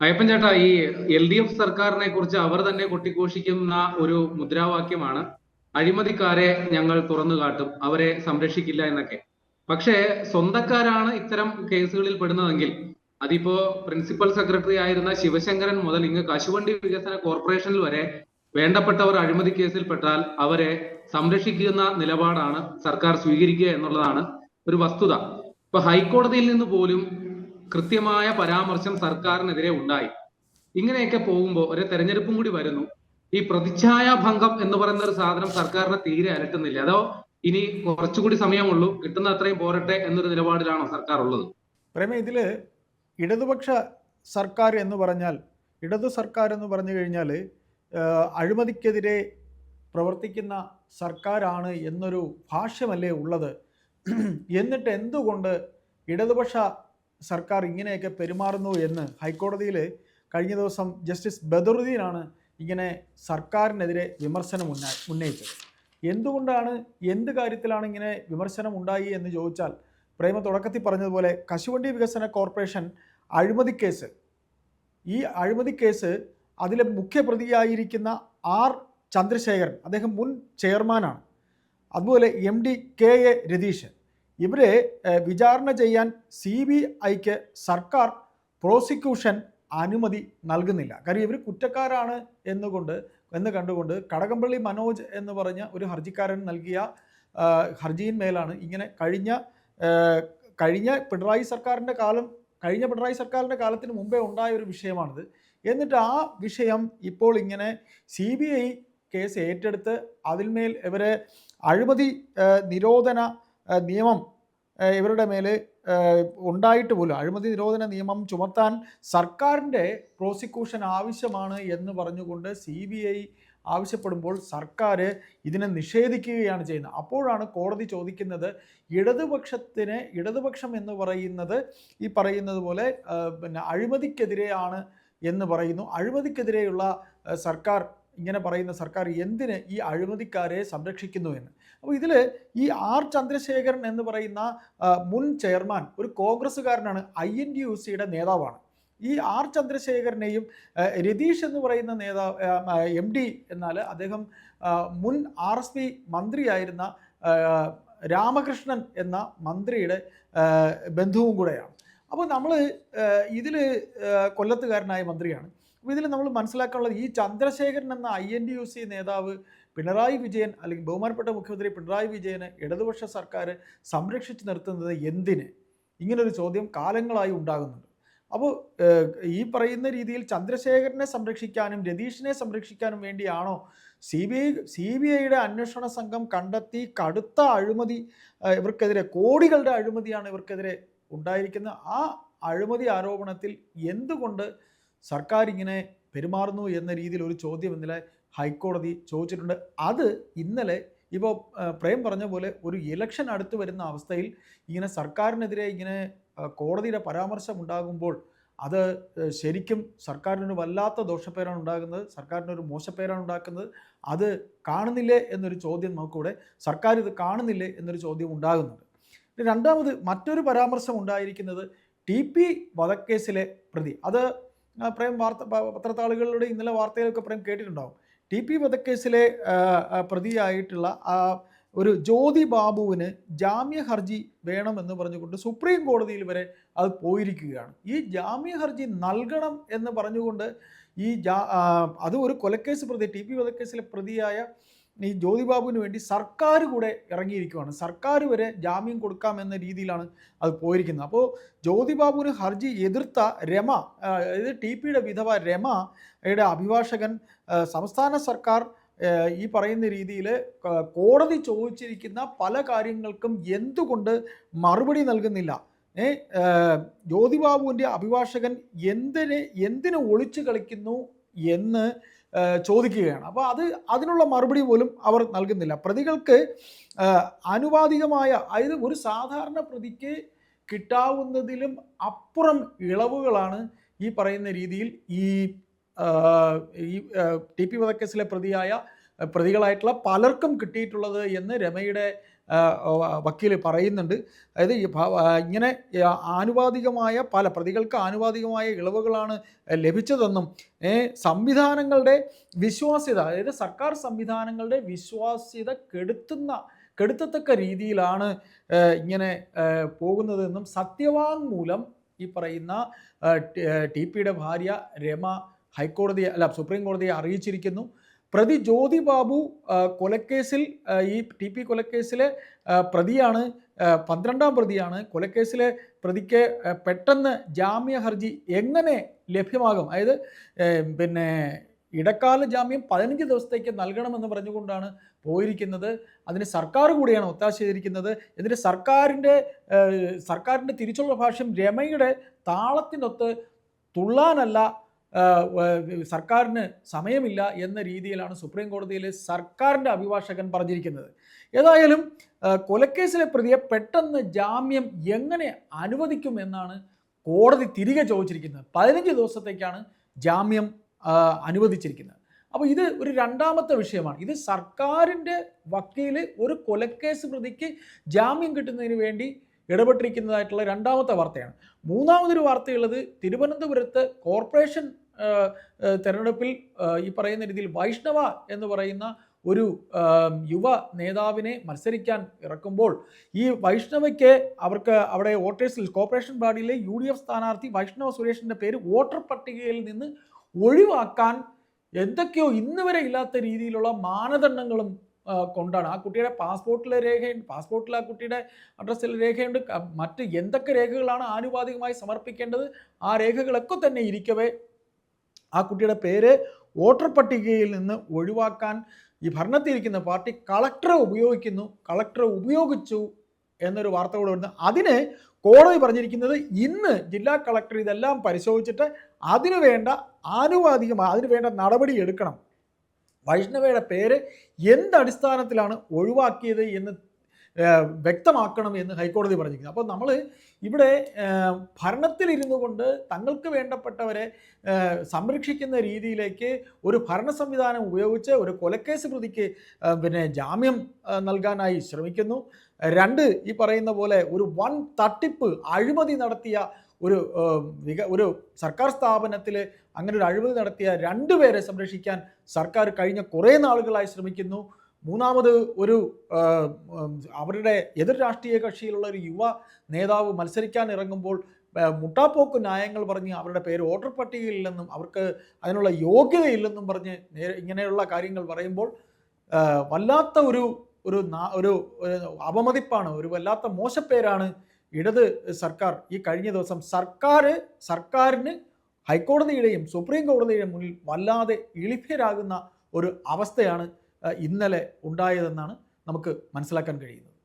അയ്യപ്പൻ ചേട്ടാ ഈ L D F സർക്കാരിനെ കുറിച്ച് അവർ തന്നെ കൊട്ടിഘോഷിക്കുന്ന ഒരു മുദ്രാവാക്യമാണ് അഴിമതിക്കാരെ ഞങ്ങൾ തുറന്നു കാട്ടും അവരെ സംരക്ഷിക്കില്ല എന്നൊക്കെ. പക്ഷേ സ്വന്തക്കാരാണ് ഇത്തരം കേസുകളിൽ പെടുന്നതെങ്കിൽ അതിപ്പോ പ്രിൻസിപ്പൽ സെക്രട്ടറി ആയിരുന്ന ശിവശങ്കരൻ മുതൽ ഇങ്ങ് കശുവണ്ടി വികസന കോർപ്പറേഷനിൽ വരെ വേണ്ടപ്പെട്ടവർ അഴിമതി കേസിൽ പെട്ടാൽ അവരെ സംരക്ഷിക്കുന്ന നിലപാടാണ് സർക്കാർ സ്വീകരിക്കുക എന്നുള്ളതാണ് ഒരു വസ്തുത. ഇപ്പൊ ഹൈക്കോടതിയിൽ നിന്ന് പോലും കൃത്യമായ പരാമർശം സർക്കാരിനെതിരെ ഉണ്ടായി. ഇങ്ങനെയൊക്കെ പോകുമ്പോൾ ഒരു തെരഞ്ഞെടുപ്പും കൂടി വരുന്നു. ഈ പ്രതിച്ഛായ ഭംഗം എന്ന് പറയുന്ന ഒരു സാധനം സർക്കാരിനെ തീരെ അലട്ടുന്നില്ല. അതോ ഇനി കുറച്ചുകൂടി സമയമുള്ളൂ കിട്ടുന്ന അത്രയും പോരട്ടെ എന്നൊരു നിലപാടിലാണോ സർക്കാർ ഉള്ളത് പ്രേമ ഇതിൽ ഇടതുപക്ഷ സർക്കാർ എന്ന് പറഞ്ഞാൽ ഇടതു സർക്കാർ എന്ന് പറഞ്ഞു കഴിഞ്ഞാൽ അഴിമതിക്കെതിരെ പ്രവർത്തിക്കുന്ന സർക്കാരാണ് എന്നൊരു ഭാഷ്യമല്ലേ ഉള്ളത്? എന്നിട്ട് എന്തുകൊണ്ട് ഇടതുപക്ഷ സർക്കാർ ഇങ്ങനെയൊക്കെ പെരുമാറുന്നു എന്ന് ഹൈക്കോടതിയിൽ കഴിഞ്ഞ ദിവസം ജസ്റ്റിസ് ബദറുദ്ദീനാണ് ഇങ്ങനെ സർക്കാരിനെതിരെ വിമർശനം ഉന്ന ഉന്നയിച്ചത്. എന്തുകൊണ്ടാണ് എന്ത് കാര്യത്തിലാണ് ഇങ്ങനെ വിമർശനം ഉണ്ടായി എന്ന് ചോദിച്ചാൽ പ്രേമ തുടക്കത്തിൽ പറഞ്ഞതുപോലെ കശുവണ്ടി വികസന കോർപ്പറേഷൻ അഴിമതി കേസ്. ഈ അഴിമതി കേസ് അതിലെ മുഖ്യപ്രതിയായിരിക്കുന്ന ആർ ചന്ദ്രശേഖരൻ അദ്ദേഹം മുൻ ചെയർമാനാണ്. അതുപോലെ M D K A Ratheesh ഇവരെ വിചാരണ ചെയ്യാൻ സി ബി ഐക്ക് സർക്കാർ പ്രോസിക്യൂഷൻ അനുമതി നൽകുന്നില്ല. കാര്യം ഇവർ കുറ്റക്കാരാണ് എന്നുകൊണ്ട് എന്ന് കണ്ടുകൊണ്ട് കടകംപള്ളി മനോജ് എന്ന് പറഞ്ഞ ഒരു ഹർജിക്കാരൻ നൽകിയ ഹർജിയിന്മേലാണ് ഇങ്ങനെ കഴിഞ്ഞ കഴിഞ്ഞ പിണറായി സർക്കാരിന്റെ കാലം കഴിഞ്ഞ പിണറായി സർക്കാരിന്റെ കാലത്തിന് മുമ്പേ ഉണ്ടായ ഒരു വിഷയമാണിത്. എന്നിട്ട് ആ വിഷയം ഇപ്പോൾ ഇങ്ങനെ സി ബി ഐ കേസ് ഏറ്റെടുത്ത് അതിന്മേൽ ഇവരെ അഴിമതി നിരോധന നിയമം ഇവരുടെ മേൽ ഉണ്ടായിട്ട് പോലും അഴിമതി നിരോധന നിയമം ചുമത്താൻ സർക്കാരിന്റെ പ്രോസിക്യൂഷൻ ആവശ്യമാണ് എന്ന് പറഞ്ഞുകൊണ്ട് സി ബി ഐ ആവശ്യപ്പെടുമ്പോൾ സർക്കാർ ഇതിനെ നിഷേധിക്കുകയാണ് ചെയ്യുന്നത്. അപ്പോഴാണ് കോടതി ചോദിക്കുന്നത് ഇടതുപക്ഷത്തിന് ഇടതുപക്ഷം എന്ന് പറയുന്നത് ഈ പറയുന്നത് പോലെ പിന്നെ അഴിമതിക്കെതിരെയാണ് എന്ന് പറയുന്നു. അഴിമതിക്കെതിരെയുള്ള സർക്കാർ ഇങ്ങനെ പറയുന്ന സർക്കാർ എന്തിന് ഈ അഴിമതിക്കാരെ സംരക്ഷിക്കുന്നു എന്ന്? അപ്പോൾ ഇതിൽ ഈ ആർ ചന്ദ്രശേഖരൻ എന്ന് പറയുന്ന മുൻ ചെയർമാൻ ഒരു കോൺഗ്രസ്സുകാരനാണ് ഐ എൻ ഡി യു സിയുടെ നേതാവാണ്. ഈ ആർ ചന്ദ്രശേഖരനെയും രതീഷ് എന്ന് പറയുന്ന നേതാവ് എം ഡി എന്നാൽ അദ്ദേഹം മുൻ ആർ എസ് പി മന്ത്രിയായിരുന്ന രാമകൃഷ്ണൻ എന്ന മന്ത്രിയുടെ ബന്ധുവും കൂടെയാണ്. അപ്പോൾ നമ്മൾ ഇതിൽ കൊല്ലത്തുകാരനായ മന്ത്രിയാണ്. അപ്പോൾ ഇതിൽ നമ്മൾ മനസ്സിലാക്കാനുള്ളത് ഈ ചന്ദ്രശേഖരൻ എന്ന I N D U C നേതാവ് പിണറായി വിജയൻ അല്ലെങ്കിൽ ബഹുമാനപ്പെട്ട മുഖ്യമന്ത്രി പിണറായി വിജയന് ഇടതുപക്ഷ സർക്കാർ സംരക്ഷിച്ച് നിർത്തുന്നത് എന്തിന്? ഇങ്ങനൊരു ചോദ്യം കാലങ്ങളായി ഉണ്ടാകുന്നുണ്ട്. അപ്പോൾ ഈ പറയുന്ന രീതിയിൽ ചന്ദ്രശേഖരനെ സംരക്ഷിക്കാനും രതീഷിനെ സംരക്ഷിക്കാനും വേണ്ടിയാണോ C B I C B ഐയുടെ അന്വേഷണ സംഘം കണ്ടെത്തി കടുത്ത അഴിമതി ഇവർക്കെതിരെ കോടികളുടെ അഴിമതിയാണ് ഇവർക്കെതിരെ ഉണ്ടായിരിക്കുന്ന ആ അഴിമതി ആരോപണത്തിൽ എന്തുകൊണ്ട് സർക്കാർ ഇങ്ങനെ പെരുമാറുന്നു എന്ന രീതിയിൽ ഒരു ചോദ്യം ഇന്നലെ ഹൈക്കോടതി ചോദിച്ചിട്ടുണ്ട്. അത് ഇന്നലെ ഇപ്പോൾ പ്രേം പറഞ്ഞ പോലെ ഒരു ഇലക്ഷൻ അടുത്ത് വരുന്ന അവസ്ഥയിൽ ഇങ്ങനെ സർക്കാരിനെതിരെ ഇങ്ങനെ കോടതിയുടെ പരാമർശം ഉണ്ടാകുമ്പോൾ അത് ശരിക്കും സർക്കാരിനൊരു വല്ലാത്ത ദോഷപ്പേരാണ് ഉണ്ടാകുന്നത് സർക്കാരിനൊരു മോശപ്പേരാണ് ഉണ്ടാക്കുന്നത്. അത് കാണുന്നില്ലേ എന്നൊരു ചോദ്യം നമുക്കിവിടെ സർക്കാർ ഇത് കാണുന്നില്ലേ എന്നൊരു ചോദ്യം ഉണ്ടാകുന്നുണ്ട്. രണ്ടാമത് മറ്റൊരു പരാമർശം ഉണ്ടായിരിക്കുന്നത് ടി പി വധക്കേസിലെ പ്രതി. അത് പ്രേം വാർത്ത പത്രത്താളുകളിലൂടെ ഇന്നലെ വാർത്തയിലൊക്കെ പ്രേം കേട്ടിട്ടുണ്ടാവും. ടി പി വധക്കേസിലെ പ്രതിയായിട്ടുള്ള ഒരു ജ്യോതി ബാബുവിന് ജാമ്യ ഹർജി വേണമെന്ന് പറഞ്ഞുകൊണ്ട് സുപ്രീം കോടതിയിൽ വരെ അത് പോയിരിക്കുകയാണ്. ഈ ജാമ്യ ഹർജി നൽകണം എന്ന് പറഞ്ഞുകൊണ്ട് ഈ ജാ അത് ഒരു കൊലക്കേസ് പ്രതി ടി പി വധക്കേസിലെ പ്രതിയായ ഈ ജ്യോതിബാബുവിന് വേണ്ടി സർക്കാർ കൂടെ ഇറങ്ങിയിരിക്കുകയാണ് സർക്കാർ വരെ ജാമ്യം കൊടുക്കാമെന്ന രീതിയിലാണ് അത് പോയിരിക്കുന്നത്. അപ്പോൾ ജ്യോതിബാബുവിന് ഹർജി എതിർത്ത രമ ഇത് ടി പിയുടെ വിധവ രമയുടെ അഭിഭാഷകൻ സംസ്ഥാന സർക്കാർ ഈ പറയുന്ന രീതിയിൽ കോടതി ചോദിച്ചിരിക്കുന്ന പല കാര്യങ്ങൾക്കും എന്തുകൊണ്ട് മറുപടി നൽകുന്നില്ല? ഏ ജ്യോതിബാബുവിന്റെ ജ്യോതി ബാബുവിന്റെ അഭിഭാഷകൻ എന്തിന് എന്തിന് ഒളിച്ചു കളിക്കുന്നു എന്ന് ചോദിക്കുകയാണ്. അപ്പോൾ അത് അതിനുള്ള മറുപടി പോലും അവർ നൽകുന്നില്ല. പ്രതികൾക്ക് അനുവാദികമായ അതായത് ഒരു സാധാരണ പ്രതിക്ക് കിട്ടാവുന്നതിലും അപ്പുറം ഇളവുകളാണ് ഈ പറയുന്ന രീതിയിൽ ഈ ഈ ടി പി വധക്കേസിലെ പ്രതിയായ പ്രതികളായിട്ടുള്ള പലർക്കും കിട്ടിയിട്ടുള്ളത് എന്ന് രമയുടെ വക്കീൽ പറയുന്നുണ്ട്. അതായത് ഇങ്ങനെ ആനുപാതികമായ പല പ്രതികൾക്ക് ആനുപാതികമായ ഇളവുകളാണ് ലഭിച്ചതെന്നും സംവിധാനങ്ങളുടെ വിശ്വാസ്യത അതായത് സർക്കാർ സംവിധാനങ്ങളുടെ വിശ്വാസ്യത കെടുത്തുന്ന കെടുത്തത്തക്ക രീതിയിലാണ് ഇങ്ങനെ പോകുന്നതെന്നും സത്യവാങ്മൂലം ഈ പറയുന്ന ടി പിയുടെ ഭാര്യ രമ ഹൈക്കോടതിയെ അല്ല സുപ്രീം കോടതിയെ അറിയിച്ചിരിക്കുന്നു. പ്രതി ജ്യോതി ബാബു കൊലക്കേസിൽ ഈ ടി പി കൊലക്കേസിലെ പ്രതിയാണ് പന്ത്രണ്ടാം പ്രതിയാണ്. കൊലക്കേസിലെ പ്രതിക്ക് പെട്ടെന്ന് ജാമ്യ ഹർജി എങ്ങനെ ലഭ്യമാകും? അതായത് പിന്നെ ഇടക്കാല ജാമ്യം പതിനഞ്ച് ദിവസത്തേക്ക് നൽകണമെന്ന് പറഞ്ഞുകൊണ്ടാണ് പോയിരിക്കുന്നത്. അതിന് സർക്കാർ കൂടിയാണ് ഒത്താശ ചെയ്തിരിക്കുന്നത്. എന്നിട്ട് സർക്കാരിന്റെ സർക്കാരിന്റെ തിരിച്ചുള്ള ഭാഷ്യം രമയുടെ താളത്തിനൊത്ത് തുള്ളാനല്ല സർക്കാരിന് സമയമില്ല എന്ന രീതിയിലാണ് സുപ്രീം കോടതിയിലെ സർക്കാരിന്റെ അഭിഭാഷകൻ പറഞ്ഞിരിക്കുന്നത്. ഏതായാലും കൊലക്കേസിലെ പ്രതിയെ പെട്ടെന്ന് ജാമ്യം എങ്ങനെ അനുവദിക്കും എന്നാണ് കോടതി തിരികെ ചോദിച്ചിരിക്കുന്നത്. പതിനഞ്ച് ദിവസത്തേക്കാണ് ജാമ്യം അനുവദിച്ചിരിക്കുന്നത്. അപ്പോൾ ഇത് ഒരു രണ്ടാമത്തെ വിഷയമാണ്. ഇത് സർക്കാരിന്റെ വക്കീൽ ഒരു കൊലക്കേസ് പ്രതിക്ക് ജാമ്യം കിട്ടുന്നതിന് വേണ്ടി ഇടപെട്ടിരിക്കുന്നതായിട്ടുള്ള രണ്ടാമത്തെ വാർത്തയാണ്. മൂന്നാമതൊരു വാർത്തയുള്ളത് തിരുവനന്തപുരത്ത് കോർപ്പറേഷൻ തെരഞ്ഞെടുപ്പിൽ ഈ പറയുന്ന രീതിയിൽ വൈഷ്ണവ എന്ന് പറയുന്ന ഒരു യുവ നേതാവിനെ മത്സരിക്കാൻ ഇറക്കുമ്പോൾ ഈ വൈഷ്ണവയ്ക്ക് അവർക്ക് അവിടെ വോട്ടേഴ്സിൽ കോർപ്പറേഷൻ ബോഡിയിലെ യു ഡി എഫ് സ്ഥാനാർത്ഥി വൈഷ്ണവ സുരേഷിന്റെ പേര് വോട്ടർ പട്ടികയിൽ നിന്ന് ഒഴിവാക്കാൻ എന്തൊക്കെയോ ഇന്ന് വരെ ഇല്ലാത്ത രീതിയിലുള്ള മാനദണ്ഡങ്ങളും കൊണ്ടാണ്. ആ കുട്ടിയുടെ പാസ്പോർട്ടിലെ രേഖയുണ്ട് പാസ്പോർട്ടിൽ ആ കുട്ടിയുടെ അഡ്രസ്സിൽ രേഖയുണ്ട്. മറ്റ് എന്തൊക്കെ രേഖകളാണ് ആനുപാതികമായി സമർപ്പിക്കേണ്ടത്? ആ രേഖകളൊക്കെ തന്നെ ഇരിക്കവേ. ആ കുട്ടിയുടെ പേര് വോട്ടർ പട്ടികയിൽ നിന്ന് ഒഴിവാക്കാൻ ഈ ഭരണത്തിരിക്കുന്ന പാർട്ടി കളക്ടറെ ഉപയോഗിക്കുന്നു. കളക്ടറെ ഉപയോഗിച്ചു എന്നൊരു വാർത്ത കൂടെ വരുന്നു. അതിന് കോടതി പറഞ്ഞിരിക്കുന്നത് ഇന്ന് ജില്ലാ കളക്ടർ ഇതെല്ലാം പരിശോധിച്ചിട്ട് അതിനു വേണ്ട ആനുപാതികമായി അതിനു വേണ്ട നടപടി എടുക്കണം. വൈഷ്ണവയുടെ പേര് എന്ത് അടിസ്ഥാനത്തിലാണ് ഒഴിവാക്കിയത് എന്ന് വ്യക്തമാക്കണം എന്ന് ഹൈക്കോടതി പറഞ്ഞിരിക്കുന്നത് അപ്പോൾ നമ്മൾ ഇവിടെ ഭരണത്തിലിരുന്നു കൊണ്ട് തങ്ങൾക്ക് വേണ്ടപ്പെട്ടവരെ സംരക്ഷിക്കുന്ന രീതിയിലേക്ക് ഒരു ഭരണ സംവിധാനം ഉപയോഗിച്ച് ഒരു കൊലക്കേസ് പ്രതിക്ക് പിന്നെ ജാമ്യം നൽകാനായി ശ്രമിക്കുന്നു. രണ്ട് ഈ പറയുന്ന പോലെ ഒരു വൻ തട്ടിപ്പ് അഴിമതി നടത്തിയ ഒരു വിക ഒരു സർക്കാർ സ്ഥാപനത്തിൽ അങ്ങനെ ഒരു അഴിമതി നടത്തിയ രണ്ടുപേരെ സംരക്ഷിക്കാൻ സർക്കാർ കഴിഞ്ഞ കുറേ നാളുകളായി ശ്രമിക്കുന്നു. മൂന്നാമത് ഒരു അവരുടെ എതിർ രാഷ്ട്രീയ കക്ഷിയിലുള്ള ഒരു യുവ നേതാവ് മത്സരിക്കാൻ ഇറങ്ങുമ്പോൾ മുട്ടാപ്പോക്ക് ന്യായങ്ങൾ പറഞ്ഞ് അവരുടെ പേര് വോട്ടർ പട്ടികയില്ലെന്നും അവർക്ക് അതിനുള്ള യോഗ്യതയില്ലെന്നും പറഞ്ഞ് ഇങ്ങനെയുള്ള കാര്യങ്ങൾ പറയുമ്പോൾ വല്ലാത്ത ഒരു ഒരു ഒരു അപമതിപ്പാണ് ഒരു വല്ലാത്ത മോശപ്പേരാണ് ഇടത് സർക്കാർ ഈ കഴിഞ്ഞ ദിവസം സർക്കാർ സർക്കാരിന് ഹൈക്കോടതിയുടെയും സുപ്രീം കോടതിയുടെയും മുന്നിൽ വല്ലാതെ ഇളിഭ്യരാകുന്ന ഒരു അവസ്ഥയാണ് ഇന്നലെ ഉണ്ടായതെന്നാണ് നമുക്ക് മനസ്സിലാക്കാൻ കഴിയുന്നത്.